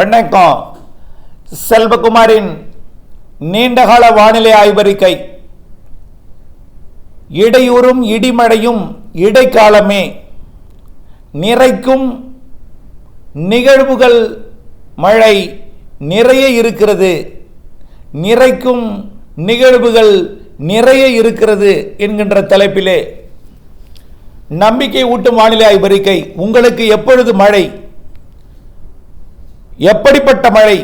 வணக்கம். செல்வகுமாரின் நீண்டகால வானிலை ஆய்வறிக்கை. இடையூறும் இடிமடையும் இடைக்காலமே. நிறைக்கும் நிகழ்வுகள் மழை நிறைய இருக்கிறது. நிறைக்கும் நிகழ்வுகள் நிறைய இருக்கிறது என்கின்ற தலைப்பிலே. நம்பிக்கை ஊட்டும் வானிலை ஆய்வறிக்கை. உங்களுக்கு எப்பொழுது மழை? எப்படிப்பட்ட மழை?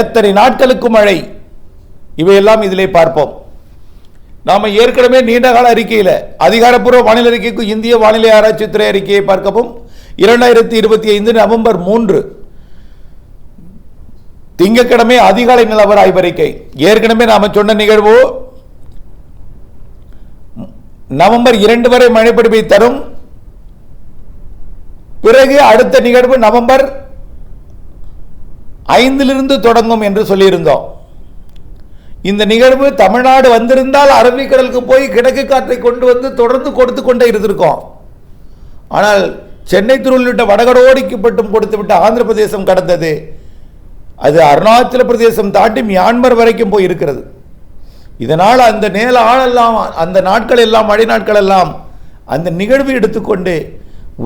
எத்தனை நாட்களுக்கு மழை? இவையெல்லாம் இதிலே பார்ப்போம். நாம ஏற்கனவே நீண்டகால அறிக்கையில் அதிகாரப்பூர்வ வானிலை அறிக்கைக்கு இந்திய வானிலை ஆராய்ச்சி துறை அறிக்கையை பார்க்கவும் இரண்டாயிரத்தி இருபத்தி ஐந்து நவம்பர் மூன்று திங்கக்கிழமை அதிகாலை நிலவர ஆய்வறிக்கை. ஏற்கனவே நாம சொன்ன நிகழ்வு நவம்பர் இரண்டு வரை மழைப்பிடிப்பை தரும். பிறகு அடுத்த நிகழ்வு நவம்பர் ஐந்திலிருந்து தொடங்கும் என்று சொல்லியிருந்தோம். இந்த நிகழ்வு தமிழ்நாடு வந்திருந்தால் அரபிக்கடலுக்கு போய் கிழக்கு காற்றை கொண்டு வந்து தொடர்ந்து கொடுத்து கொண்டே இருந்திருக்கோம். ஆனால் சென்னை திருவள்ளிட்ட வடகடோடிக்கு மட்டும் கொடுத்து விட்டு ஆந்திர பிரதேசம் கடந்தது. அது அருணாச்சல பிரதேசம் தாண்டி மியான்மர் வரைக்கும் போய் இருக்கிறது. இதனால் அந்த நேர ஆளெல்லாம் அந்த நாட்கள் எல்லாம் மழை நாட்கள் எல்லாம் அந்த நிகழ்வு எடுத்துக்கொண்டு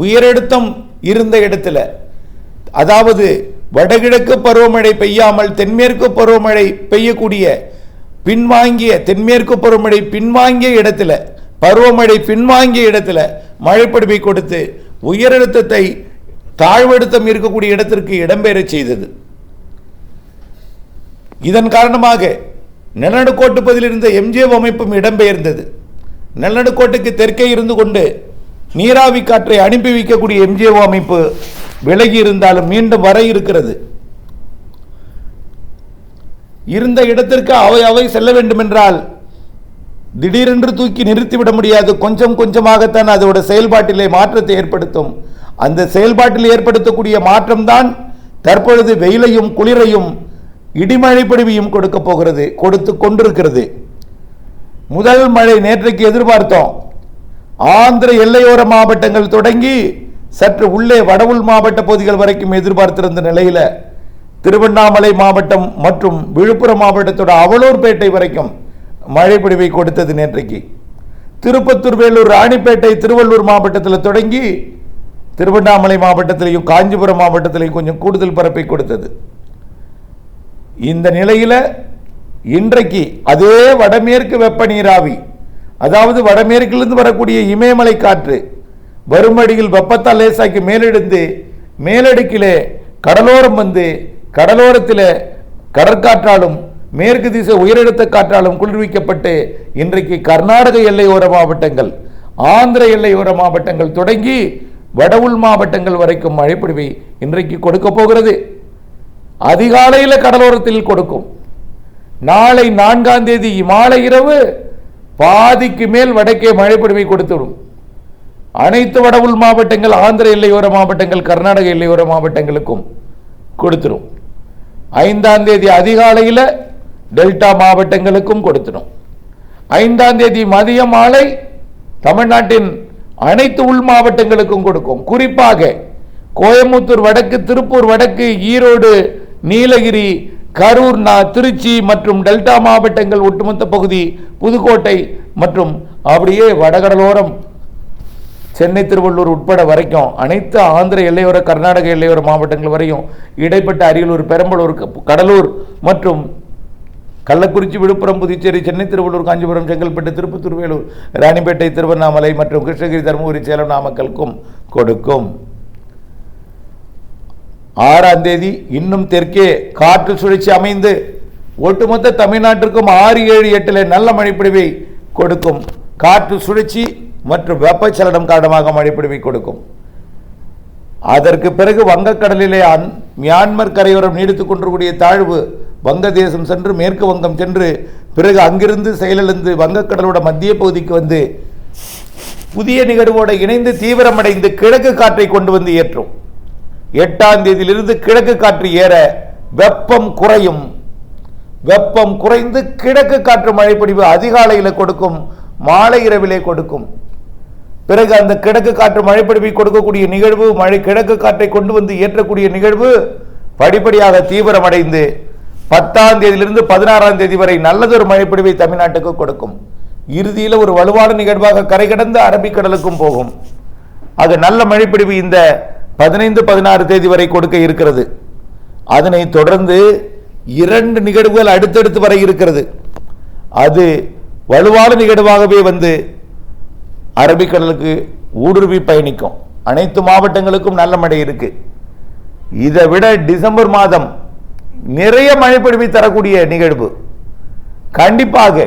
உயரழுத்தம் இருந்த இடத்துல அதாவது வடகிழக்கு பருவமழை பெய்யாமல் தென்மேற்கு பருவமழை பெய்யக்கூடிய பின்வாங்கிய தென்மேற்கு பருவமழை பின்வாங்கிய இடத்துல பருவமழை பின்வாங்கிய இடத்துல மழைப்படுமை கொடுத்து உயரழுத்தத்தை தாழ்வழுத்தம் இருக்கக்கூடிய இடத்திற்கு இடம்பெயரச் செய்தது. இதன் காரணமாக நிலநடுக்கோட்டு பகுதியில் இருந்த எம்ஜிஎம் அமைப்பும் இடம்பெயர்ந்தது. நிலநடுக்கோட்டுக்கு தெற்கே இருந்து கொண்டு நீராவி காற்றை அனுப்பி வைக்கக்கூடிய எம்ஜிஓ அமைப்பு விலகி இருந்தாலும் மீண்டும் வர இருக்கிறது. இருந்த இடத்திற்கு அவை அவை செல்ல வேண்டும் என்றால் திடீரென்று தூக்கி நிறுத்திவிட முடியாது. கொஞ்சம் கொஞ்சமாகத்தான் அதோட செயல்பாட்டிலே மாற்றத்தை ஏற்படுத்தும். அந்த செயல்பாட்டில் ஏற்படுத்தக்கூடிய மாற்றம்தான் தற்பொழுது வெயிலையும் குளிரையும் இடிமழை பொழிவையும் கொடுக்க போகிறது கொடுத்து கொண்டிருக்கிறது. முதல் மழை நேற்றைக்கு எதிர்பார்த்தோம். ஆந்திர எல்லையோர மாவட்டங்கள் தொடங்கி சற்று உள்ளே வடவுள் மாவட்ட பகுதிகள் வரைக்கும் எதிர்பார்த்திருந்த நிலையில் திருவண்ணாமலை மாவட்டம் மற்றும் விழுப்புரம் மாவட்டத்தோட அவலூர்பேட்டை வரைக்கும் மழை பொழிவை கொடுத்தது நேற்றைக்கு. திருப்பத்தூர் வேலூர் ராணிப்பேட்டை திருவள்ளூர் மாவட்டத்தில் தொடங்கி திருவண்ணாமலை மாவட்டத்திலையும் காஞ்சிபுரம் மாவட்டத்திலையும் கொஞ்சம் கூடுதல் பரப்பை கொடுத்தது. இந்த நிலையில் இன்றைக்கு அதே வடமேற்கு வெப்ப நீராவி அதாவது வடமேற்கிலிருந்து வரக்கூடிய இமயமலை காற்று வறுமடியில் வெப்பத்தால் லேசாக்கி மேலெடுந்து மேலடுக்கிலே கடலோரம் வந்து கடலோரத்தில் கடற்காற்றாலும் மேற்கு திசை உயரெடுத்த காற்றாலும் குளிர்விக்கப்பட்டு இன்றைக்கு கர்நாடக எல்லையோர மாவட்டங்கள் ஆந்திர எல்லையோர மாவட்டங்கள் தொடங்கி வடவுள் மாவட்டங்கள் வரைக்கும் மழைப்பொழிவை இன்றைக்கு கொடுக்க போகிறது. அதிகாலையில் கடலோரத்தில் கொடுக்கும். நாளை நான்காம் தேதி மாலை இரவு பாதிக்கு மேல் வடக்கே மழைப்பொழிவை கொடுத்துடும் அனைத்து வடவுள் மாவட்டங்கள் ஆந்திர எல்லையோர மாவட்டங்கள் கர்நாடக எல்லையோர மாவட்டங்களுக்கும் கொடுத்துரும். ஐந்தாம் தேதி அதிகாலையில் டெல்டா மாவட்டங்களுக்கும் கொடுத்துடும் ஐந்தாம் தேதி மதிய மாலை தமிழ்நாட்டின் அனைத்து உள் மாவட்டங்களுக்கும் கொடுக்கும். குறிப்பாக கோயம்புத்தூர் வடக்கு திருப்பூர் வடக்கு ஈரோடு நீலகிரி கரூர் நா திருச்சி மற்றும் டெல்டா மாவட்டங்கள் ஒட்டுமொத்த பகுதி புதுக்கோட்டை மற்றும் அப்படியே வடகடலோரம் சென்னை திருவள்ளூர் உட்பட வரைக்கும் அனைத்து ஆந்திர எல்லையோர கர்நாடக எல்லையோர மாவட்டங்கள் வரையும் இடைப்பட்ட அரியலூர் பெரம்பலூர் கடலூர் மற்றும் கள்ளக்குறிச்சி விழுப்புரம் புதுச்சேரி சென்னை திருவள்ளூர் காஞ்சிபுரம் செங்கல்பட்டு திருப்பத்தூர் வேலூர் ராணிப்பேட்டை திருவண்ணாமலை மற்றும் கிருஷ்ணகிரி தருமபுரி சேலம் நாமக்கலுக்கும் கொடுக்கும். ஆறாம் தேதி இன்னும் தெற்கே காற்று சுழற்சி அமைந்து ஒட்டுமொத்த தமிழ்நாட்டிற்கும் ஆறு ஏழு எட்டில் நல்ல மழைப்பொழிவை கொடுக்கும். காற்று சுழற்சி மற்றும் வெப்பச்சலனம் காரணமாக மழைப்பொழிவை கொடுக்கும். அதற்கு பிறகு வங்கக்கடலிலே அந் மியான்மர் கரையோரம் நீடித்துக் கொண்டிருக்கூடிய தாழ்வு வங்கதேசம் சென்று மேற்கு வங்கம் சென்று பிறகு அங்கிருந்து செயலிழந்து வங்கக்கடலோட மத்திய பகுதிக்கு வந்து புதிய நிகழ்வோடு இணைந்து தீவிரமடைந்து கிழக்கு காற்றை கொண்டு வந்து ஏற்றும். எட்டாம் தேதியிலிருந்து கிழக்கு காற்று ஏற வெப்பம் குறையும். வெப்பம் குறைந்து கிழக்கு காற்று மழைப்பொழிவு அதிகாலையில் கொடுக்கும் மாலை இரவிலே கொடுக்கும். பிறகு அந்த கிழக்கு காற்று மழைப்பொழிவை கொடுக்கக்கூடிய நிகழ்வு மழை கிழக்கு காற்றை கொண்டு வந்து ஏற்றக்கூடிய நிகழ்வு படிப்படியாக தீவிரமடைந்து பத்தாம் தேதியிலிருந்து பதினாறாம் தேதி வரை நல்லதொரு மழைப்பிடிவை தமிழ்நாட்டுக்கு கொடுக்கும். இறுதியில் ஒரு வலுவான நிகழ்வாக கரை கடந்து அரபிக்கடலுக்கும் போகும். அது நல்ல மழைப்பிடிவு இந்த பதினைந்து பதினாறு தேதி வரை கொடுக்க இருக்கிறது. அதனை தொடர்ந்து இரண்டு நிகழ்வுகள் அடுத்தடுத்து வர இருக்கிறது. அது வலுவான நிகழ்வாகவே வந்து அரபிக்கடலுக்கு ஊடுருவி பயணிக்கும். அனைத்து மாவட்டங்களுக்கும் நல்ல மழை இருக்கு. இதை விட டிசம்பர் மாதம் நிறைய மழைப்பொழிவை தரக்கூடிய நிகழ்வு. கண்டிப்பாக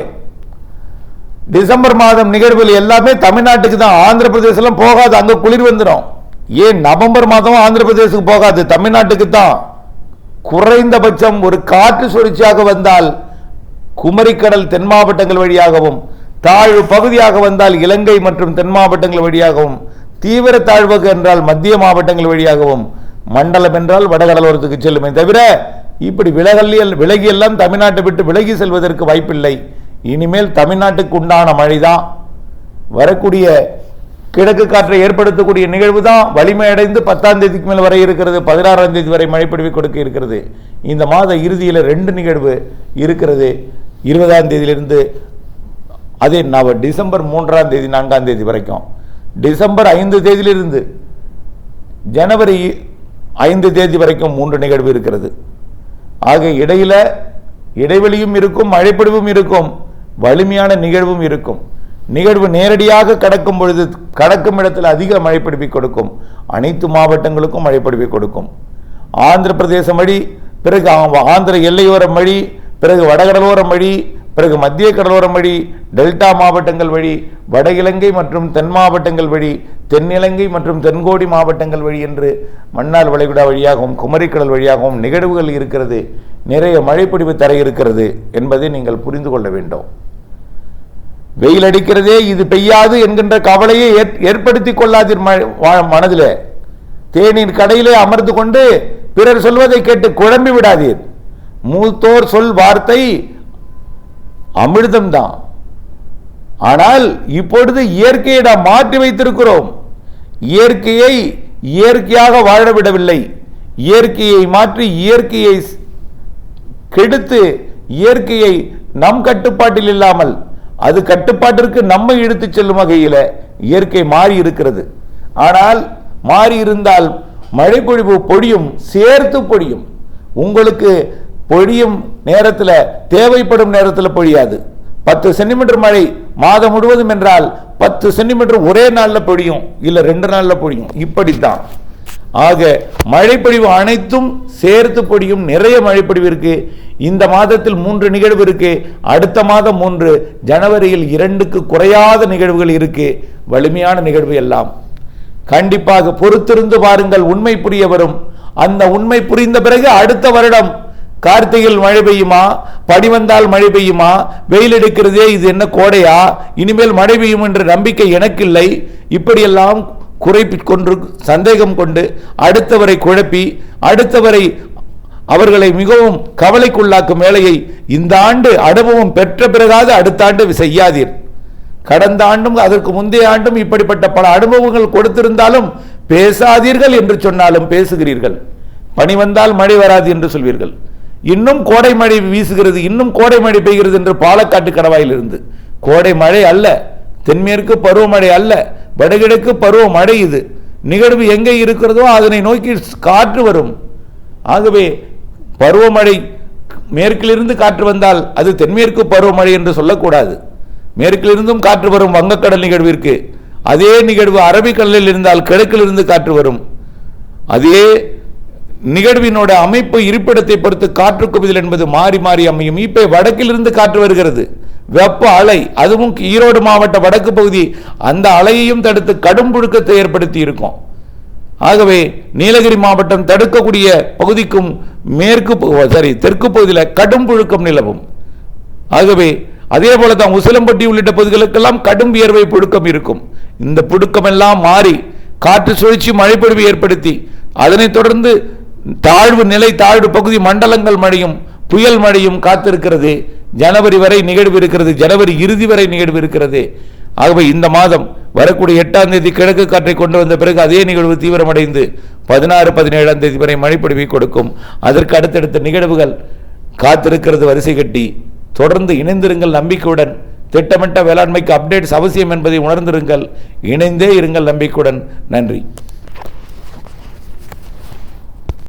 டிசம்பர் மாதம் நிகழ்வுகள் எல்லாமே தமிழ்நாட்டுக்கு தான். ஆந்திர பிரதேசம் போகாது. அங்க குளிர் வந்துடும் ஏன் நவம்பர் மாதம் ஆந்திர பிரதேசத்துக்கு போகாது. தமிழ்நாட்டுக்கு தான். குறைந்தபட்சம் ஒரு காற்று சுழற்சியாக வந்தால் குமரிக்கடல் தென் மாவட்டங்கள் வழியாகவும் தாழ்வு பகுதியாக வந்தால் இலங்கை மற்றும் தென் மாவட்டங்கள் வழியாகவும் தீவிர தாழ்வுக்கு என்றால் மத்திய மாவட்டங்கள் வழியாகவும் மண்டலம் என்றால் வடகடலோரத்துக்கு செல்லுமே தவிர இப்படி விலகல்லியல் விலகி எல்லாம் தமிழ்நாட்டை விட்டு விலகி செல்வதற்கு வாய்ப்பில்லை. இனிமேல் தமிழ்நாட்டுக்கு உண்டான மழைதான். வரக்கூடிய கிழக்கு காற்றை ஏற்படுத்தக்கூடிய நிகழ்வு தான் வலிமையடைந்து பத்தாம் தேதிக்கு மேல் வரை இருக்கிறது. பதினாறாம் தேதி வரை மழைப்பிடிவு கொடுக்க இருக்கிறது. இந்த மாத இறுதியில் ரெண்டு நிகழ்வு இருக்கிறது. இருபதாம் தேதியிலிருந்து அதே நவ டிசம்பர் மூன்றாம் தேதி நான்காம் தேதி வரைக்கும். டிசம்பர் ஐந்து தேதியிலிருந்து ஜனவரி ஐந்து தேதி வரைக்கும் மூன்று நிகழ்வு இருக்கிறது. ஆக இடையில் இடைவெளியும் இருக்கும் மழைப்பொழிவும் இருக்கும் வலிமையான நிகழ்வும் இருக்கும். நிகழ்வு நேரடியாக கடக்கும் பொழுது கடக்கும் இடத்தில் அதிக மழைப்பிடிப்பை கொடுக்கும். அனைத்து மாவட்டங்களுக்கும் மழைப்பிடிப்பை கொடுக்கும். ஆந்திர பிரதேசம் வழி பிறகு ஆந்திர எல்லையோரம் வழி பிறகு வடகடலோரம் வழி பிறகு மத்திய கடலோரம் வழி டெல்டா மாவட்டங்கள் வழி வட இலங்கை மற்றும் தென் மாவட்டங்கள் வழி தென்னிலங்கை மற்றும் தென்கோடி மாவட்டங்கள் வழி என்று மன்னார் வளைகுடா வழியாகவும் குமரிக்கடல் வழியாகவும் நிகழ்வுகள் இருக்கிறது. நிறைய மழைப்பிடிவு தர இருக்கிறது என்பதை நீங்கள் புரிந்து கொள்ள வேண்டும். வெயில் அடிக்கிறதே இது பெய்யாது என்கின்ற கவலையை ஏற்- கொள்ளாதீர் ம- தேநீர் கடையிலே அமர்ந்து கொண்டு பிறர் சொல்வதை கேட்டு குழம்பி விடாதீர். மூத்தோர் சொல் வார்த்தை அமிர்தம்தான். ஆனால் இப்பொழுது இயற்கையை நாம் மாற்றி வைத்திருக்கிறோம். இயற்கையை இயற்கையாக வாழ விடவில்லை இயற்கையை மாற்றி இயற்கையை கெடுத்து இயற்கையை நம் கட்டுப்பாட்டில் இல்லாமல் அது கட்டுப்பாட்டிற்கு நம்மை இழுத்துச் செல்லும் வகையில் இயற்கை மாறி இருக்கிறது. ஆனால் மாறி இருந்தால் மழை பொழிவு பொழியும் சேர்த்து பொழியும் உங்களுக்கு பொழியும் நேரத்தில் தேவைப்படும் நேரத்தில் பொழியாது. பத்து சென்டிமீட்டர் மழை மாதம் முழுவதும் என்றால் பத்து சென்டிமீட்டர் ஒரே நாளில் பொழியும் இல்லை ரெண்டு நாளில் பொழியும். இப்படித்தான். ஆக மழைப்பொழிவு அனைத்தும் சேர்த்து பொழியும் நிறைய மழைப்பொழிவு இருக்கு. இந்த மாதத்தில் மூன்று நிகழ்வு இருக்கு. அடுத்த மாதம் மூன்று ஜனவரியில் இரண்டுக்கு குறையாத நிகழ்வுகள் இருக்கு. வலிமையான நிகழ்வு எல்லாம். கண்டிப்பாக பொறுத்திருந்து பாருங்கள் உண்மை புரிய வரும். அந்த உண்மை புரிந்த பிறகு அடுத்த வருடம் கார்த்திகையில் மழை பெய்யுமா? பனி வந்தால் மழை பெய்யுமா? வெயில் எடுக்கிறதே இது என்ன கோடையா? இனிமேல் மழை பெய்யும் என்ற நம்பிக்கை எனக்கில்லை. இப்படியெல்லாம் குறைப்பி கொண்டு சந்தேகம் கொண்டு அடுத்தவரை குழப்பி அடுத்தவரை அவர்களை மிகவும் கவலைக்குள்ளாக்கும் வேலையை இந்த ஆண்டு அனுபவம் பெற்ற பிறகாவது அடுத்த ஆண்டு செய்யாதீர். கடந்த ஆண்டும் அதற்கு முந்தைய ஆண்டும் இப்படிப்பட்ட பல அனுபவங்கள் கொடுத்திருந்தாலும் பேசாதீர்கள் என்று சொன்னாலும் பேசுகிறீர்கள். பனி வந்தால் மழை வராது என்று சொல்வீர்கள். இன்னும் கோடை மழை வீசுகிறது இன்னும் கோடை மழை பெய்கிறது என்று பாலக்காட்டு கடவாயில் இருந்து கோடை மழை அல்ல தென்மேற்கு பருவமழை அல்ல வடகிழக்கு பருவ மழை இது. நிகழ்வு எங்கே இருக்கிறதோ அதனை நோக்கி காற்று வரும். ஆகவே பருவமழை மேற்கிலிருந்து காற்று வந்தால் அது தென்மேற்கு பருவமழை என்று சொல்லக்கூடாது. மேற்கிலிருந்தும் காற்று வரும் வங்கக்கடல் நிகழ்விற்கு. அதே நிகழ்வு அரபிக்கடலில் இருந்தால் கிழக்கிலிருந்து காற்று வரும். அதே நிகழ்வினோட அமைப்பு இருப்பிடத்தை பொறுத்து காற்று குவிதல் என்பது மாறி மாறி அமையும். இப்ப வடக்கிலிருந்து காற்று வருகிறது. வெப்ப அலை அதுவும் ஈரோடு மாவட்ட வடக்கு பகுதி அந்த அலையையும் தடுத்து கடும் புழுக்கத்தை ஏற்படுத்தி இருக்கும். ஆகவே நீலகிரி மாவட்டம் தடுக்கக்கூடிய பகுதிக்கும் மேற்கு பகு- சாரி தெற்கு பகுதியில் கடும் புழுக்கம் நிலவும். ஆகவே அதே போல தான் உசிலம்பட்டி உள்ளிட்ட பகுதிகளுக்கெல்லாம் கடும் வியர்வை புழுக்கம் இருக்கும். இந்த புழுக்கம் எல்லாம் மாறி காற்று சுழற்சி மழைப்பொழிவு ஏற்படுத்தி அதனைத் தொடர்ந்து தாழ்வு நிலை தாழ்வு பகுதி மண்டலங்கள் மழையும் புயல் மழையும் காத்திருக்கிறது. ஜனவரி வரை நிகழ்வு இருக்கிறது. ஜனவரி இறுதி வரை நிகழ்வு இருக்கிறது. ஆகவே இந்த மாதம் வரக்கூடிய எட்டாம் தேதி கிழக்கு காற்றை கொண்டு வந்த பிறகு அதே நிகழ்வு தீவிரமடைந்து பதினாறு பதினேழாம் தேதி வரை மழைப்பொழிவை கொடுக்கும். அதற்கு அடுத்தடுத்த நிகழ்வுகள் காத்திருக்கிறது வரிசை கட்டி. தொடர்ந்து இணைந்திருங்கள் நம்பிக்கையுடன். திட்டமிட்ட வேளாண்மைக்கு அப்டேட்ஸ் அவசியம் என்பதை உணர்ந்திருங்கள். இணைந்தே இருங்கள் நம்பிக்கையுடன். நன்றி.